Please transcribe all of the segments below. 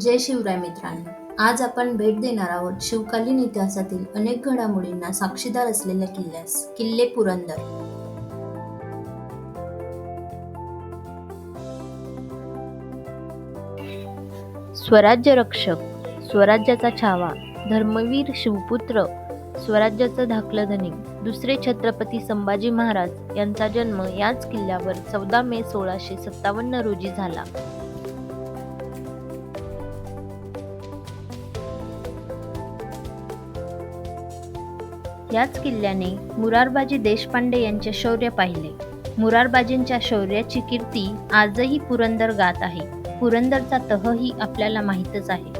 जय शिवराय मित्रांनो. आज आपण भेट देणार आहोत शिवकालीन इतिहासातील अनेक घडामोडींना साक्षीदार असलेल्या किल्ल्यास किल्ले पुरंदर. स्वराज्य रक्षक स्वराज्याचा छावा धर्मवीर शिवपुत्र स्वराज्याचं धाकलं धनी दुसरे छत्रपती संभाजी महाराज यांचा जन्म याच किल्ल्यावर चौदा मे सोळाशे सत्तावन्न रोजी झाला. याच किल्ल्याने मुरारबाजी देशपांडे यांचे शौर्य पाहिले. मुरारबाजींच्या शौर्याची कीर्ती आजही पुरंदर गात आहे. पुरंदरचा तहही आपल्याला माहीतच आहे.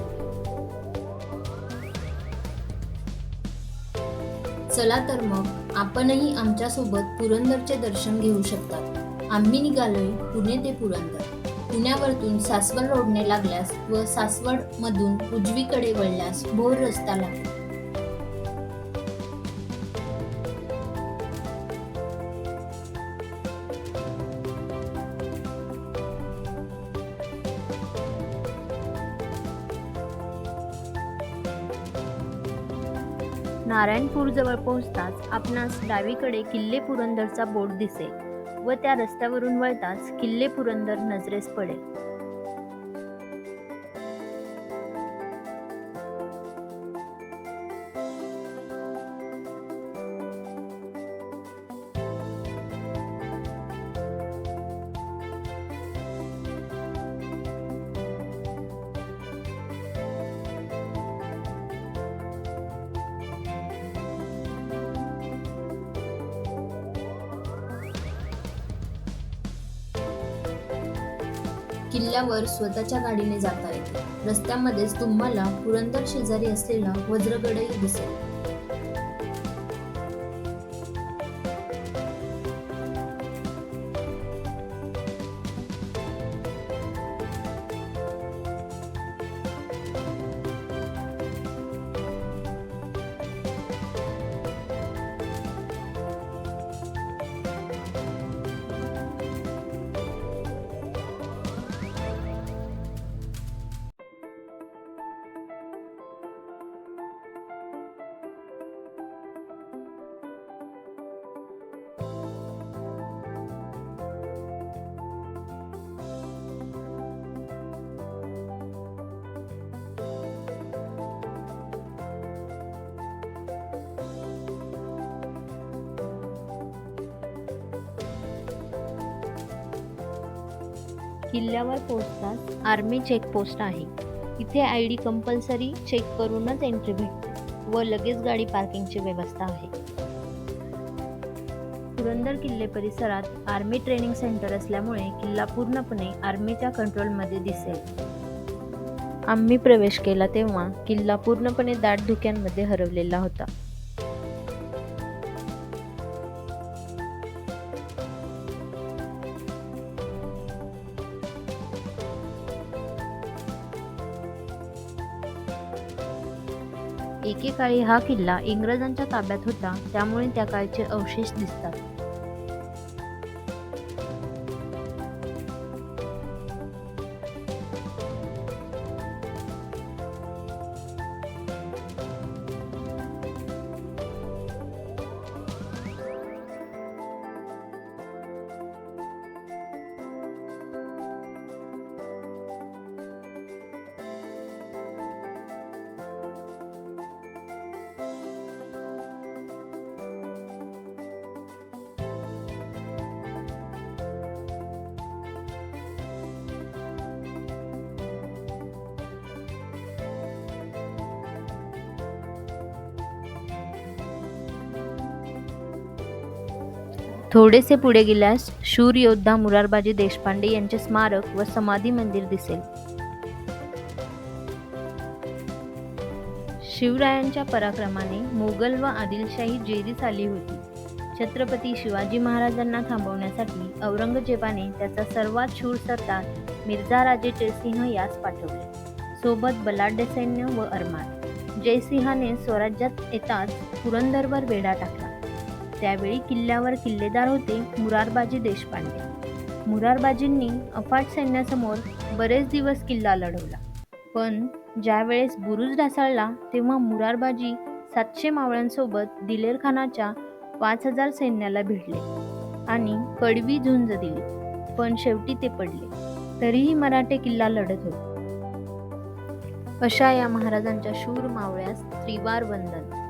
चला तर मग आपणही आमच्यासोबत पुरंदरचे दर्शन घेऊ शकता. आम्ही निघालोय पुणे ते पुरंदर. पुण्यावरतून सासवड रोडने लागल्यास व सासवड मधून उजवीकडे वळल्यास भोर रस्ता लागतो नारायणपूर जवळ पोहोचताच आपणास डावीकडे किल्ले पुरंदरचा बोर्ड दिसेल व त्या रस्त्यावरून वळताच किल्ले पुरंदर नजरेस पडेल. किल्ल्यावर स्वतःच्या गाडीने जाता येते रस्त्यामध्येच तुम्हाला पुरंदर शेजारी असलेला वज्रगडही दिसेल. किल्ल्यावर पोहोचताच आर्मी चेकपोस्ट आहे. इथे आय डी कंपल्सरी चेक करूनच एंट्री भेटते व लगेच गाडी पार्किंगची व्यवस्था आहे. पुरंदर किल्ले परिसरात आर्मी ट्रेनिंग सेंटर असल्यामुळे किल्ला पूर्णपणे आर्मीच्या कंट्रोलमध्ये दिसेल. आम्ही प्रवेश केला तेव्हा किल्ला पूर्णपणे दाट धुक्यांमध्ये हरवलेला होता. एकेकाळी हा किल्ला इंग्रजांच्या ताब्यात होता त्यामुळे त्या काळचे अवशेष दिसतात. थोडेसे पुढे गेल्यास शूर योद्धा मुरारबाजी देशपांडे यांचे स्मारक व समाधी मंदिर दिसेल. शिवरायांच्या पराक्रमाने मोगल व आदिलशाही जेरीस आली होती. छत्रपती शिवाजी महाराजांना थांबवण्यासाठी औरंगजेबाने त्याचा सर्वात शूर सरदार मिर्झा राजे जयसिंह यास पाठवले. सोबत बलाढ्य सैन्य व अरमान जयसिंहाने स्वराज्यात येताच पुरंदरवर वेढा टाकला. त्यावेळी किल्ल्यावर किल्लेदार होते मुरारबाजी देशपांडे. मुरारबाजींनी अफाट सैन्यासमोर बरेच दिवस किल्ला लढवला. पण ज्यावेळेस बुरुज ढासळला तेव्हा मुरारबाजी सातशे मावळ्यांसोबत दिलेरखानाच्या पाच हजार सैन्याला भिडले आणि कडवी झुंज दिली पण शेवटी ते पडले. तरीही मराठे किल्ला लढत होते. अशा या महाराजांच्या शूर मावळ्यास त्रिवार वंदन.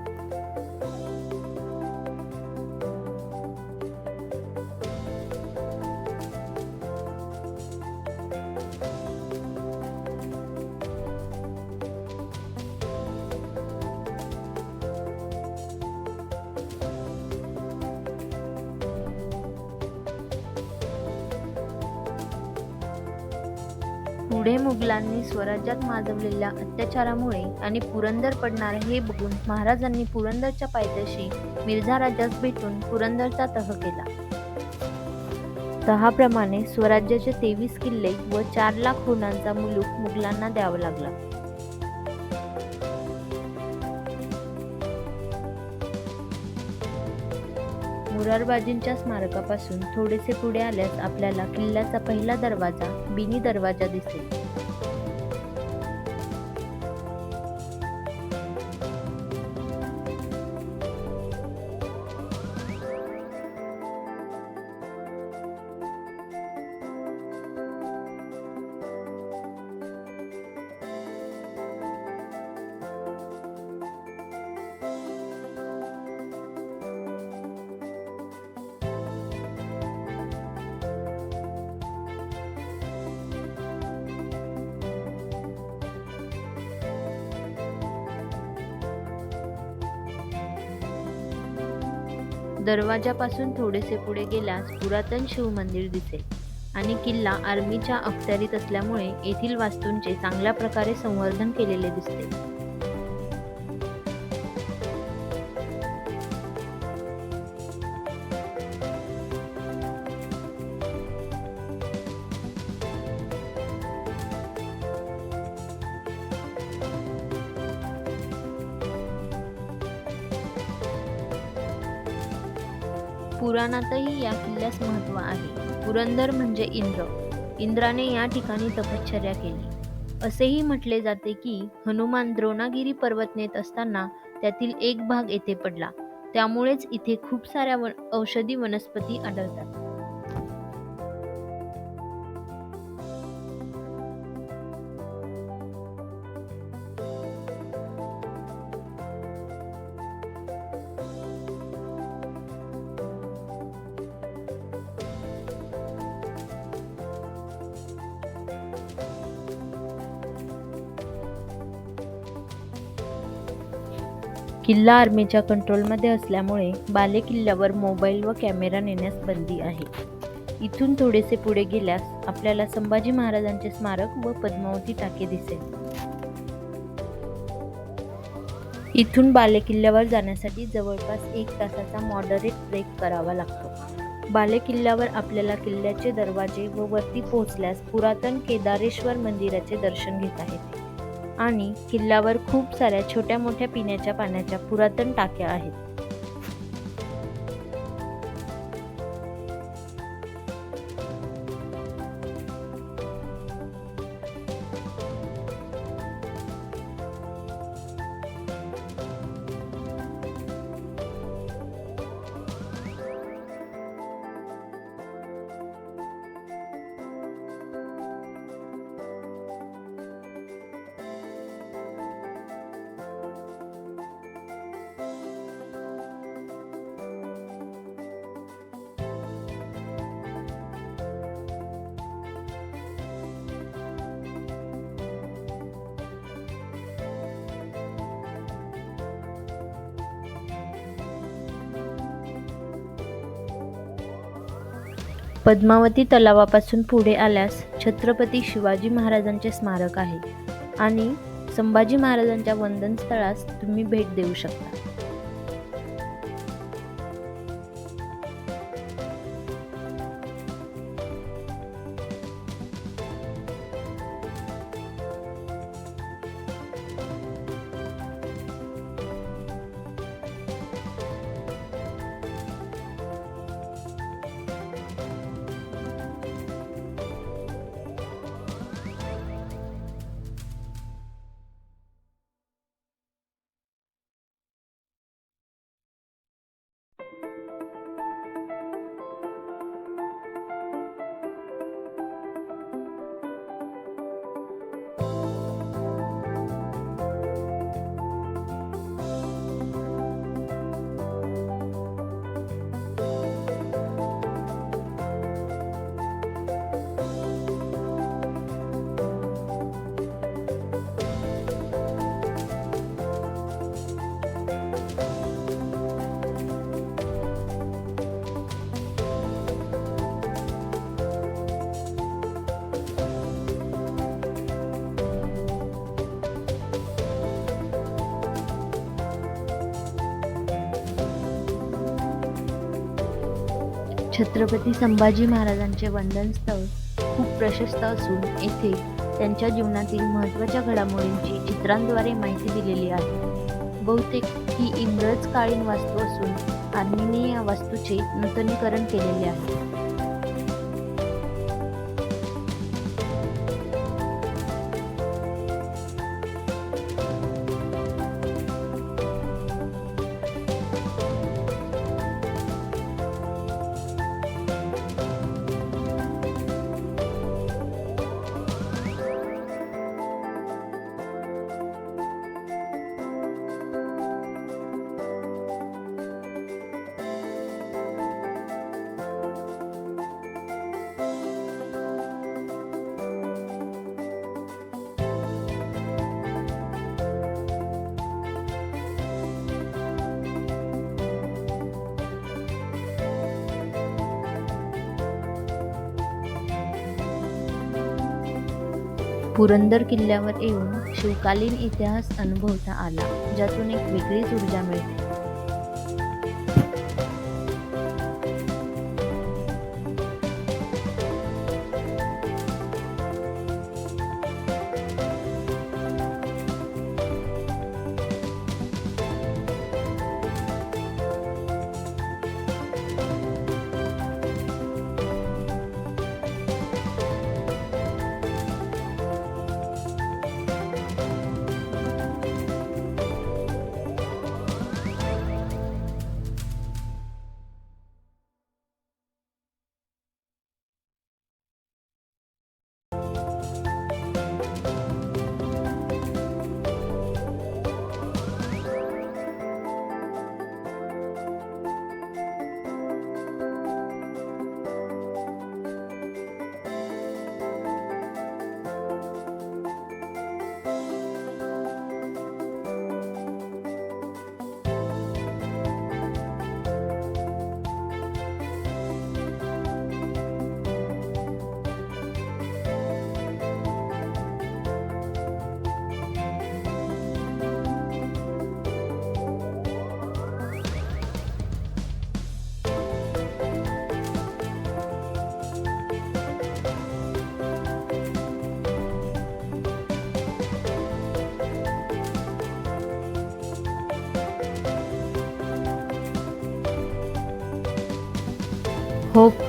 पुढे मुघलांनी स्वराज्यात माजवलेल्या अत्याचारामुळे आणि पुरंदर पडणार हे बघून महाराजांनी पुरंदरच्या पायथ्याशी मिर्झा राजास भेटून पुरंदरचा तह केला. तहाप्रमाणे स्वराज्याचे तेवीस किल्ले व चार लाख खुणांचा मुलूक मुघलांना द्यावा लागला. मुरारबाजींच्या स्मारकापासून थोडेसे पुढे आल्यास आपल्याला किल्ल्याचा पहिला दरवाजा बिनी दरवाजा दिसेल. दरवाजापासून थोडेसे पुढे गेल्यास पुरातन शिवमंदिर दिसेल. आणि किल्ला आर्मीच्या अखत्यारीत असल्यामुळे येथील वास्तूंचे चांगल्या प्रकारे संवर्धन केलेले दिसते. पुराणातही या किल्ल्यास महत्त्व आहे. पुरंदर म्हणजे इंद्र. इंद्राने या ठिकाणी तपश्चर्या केली. असेही म्हटले जाते की हनुमान द्रोणागिरी पर्वत नेत असताना त्यातील एक भाग येथे पडला. त्यामुळेच इथे खूप साऱ्या वन औषधी वनस्पती आढळतात. किल्ला आर्मीच्या कंट्रोलमध्ये असल्यामुळे बाले किल्ल्यावर मोबाईल व कॅमेरा नेण्यास बंदी आहे. इथून थोडेसे पुढे गेल्यास आपल्याला संभाजी महाराजांचे स्मारक व पद्मावती टाके दिसेल. इथून बाले किल्ल्यावर जाण्यासाठी जवळपास एक तासाचा मॉडरेट ब्रेक करावा लागतो. बाले किल्ल्यावर आपल्याला किल्ल्याचे दरवाजे व वरती पोहोचल्यास पुरातन केदारेश्वर मंदिराचे दर्शन घेता येते. आणि किल्ल्यावर खूप साऱ्या छोट्या मोठ्या पिण्याच्या पाण्याच्या पुरातन टाक्या आहेत. पद्मावती तलावापासून पुढे आल्यास छत्रपती शिवाजी महाराजांचे स्मारक आहे आणि संभाजी महाराजांच्या वंदनस्थळास तुम्ही भेट देऊ शकता. छत्रपती संभाजी महाराजांचे वंदनस्थळ खूप प्रशस्त असून येथे त्यांच्या जीवनातील महत्त्वाच्या घडामोडींची चित्रांद्वारे माहिती दिलेली आहे. बहुतेक ही इंग्रजकालीन वास्तू असून आर्मीने या वास्तूचे नूतनीकरण केलेले आहे. पुरंदर किल्ल्यावर येऊन शिवकालीन इतिहास अनुभवता आला ज्यातून एक वेगळीच ऊर्जा मिळते.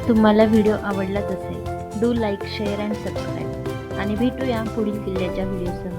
तुम्हाला व्हिडिओ आवडलाच असेल do like share and subscribe. आणि भेटूया पुढील किल्ल्याच्या व्हिडिओसह.